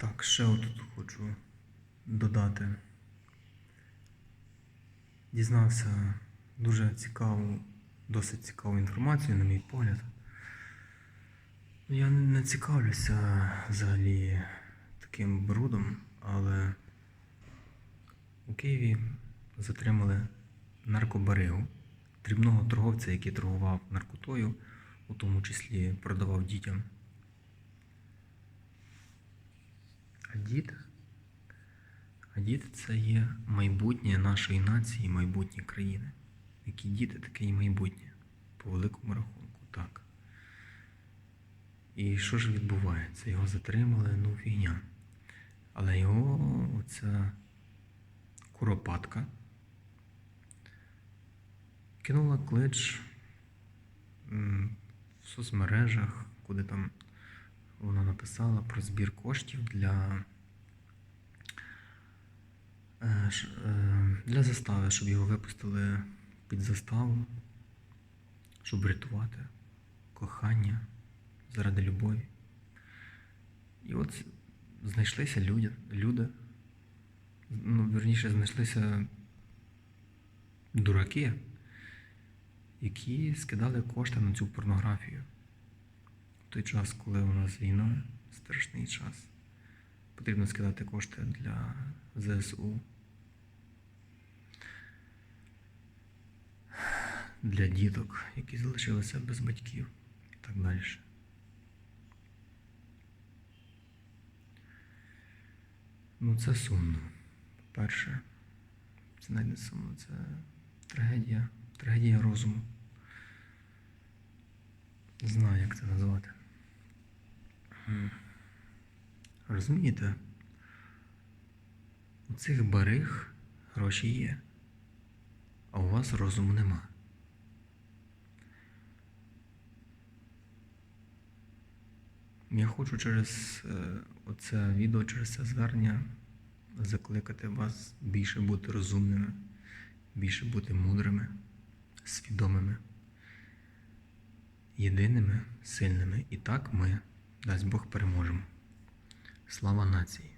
Так, ще отут хочу додати. Дізнався дуже цікаву, досить цікаву інформацію, на мій погляд. Ну, Я не цікавлюся взагалі таким брудом, але у Києві затримали наркобаригу, дрібного торговця, який торгував наркотою, у тому числі продавав дітям. А діти це є майбутнє нашої нації, майбутнє країни. Які діти, таке і майбутнє. По великому рахунку, так. І що ж відбувається? Його затримали, ну фігня. Але його оця куропатка кинула клич в соцмережах, куди там вона написала про збір коштів для, е, е, для застави, щоб його випустили під заставу, щоб врятувати кохання заради любові. І от знайшлися люди, люди ну, верніше, знайшлися дураки, які скидали кошти на цю порнографію. Той час, коли у нас війна, страшний час, потрібно скидати кошти для ЗСУ. Для діток, які залишилися без батьків і так далі. Ну, це сумно. Перше, це навіть не сумно, це трагедія, трагедія розуму. Не знаю, як це назвати. Розумієте? У цих бариг гроші є, а у вас розуму нема. Я хочу через е, оце відео, через це звернення закликати вас більше бути розумними, більше бути мудрими, свідомими, єдиними, сильними. І так ми, дасть Бог, переможемо. Слава нації!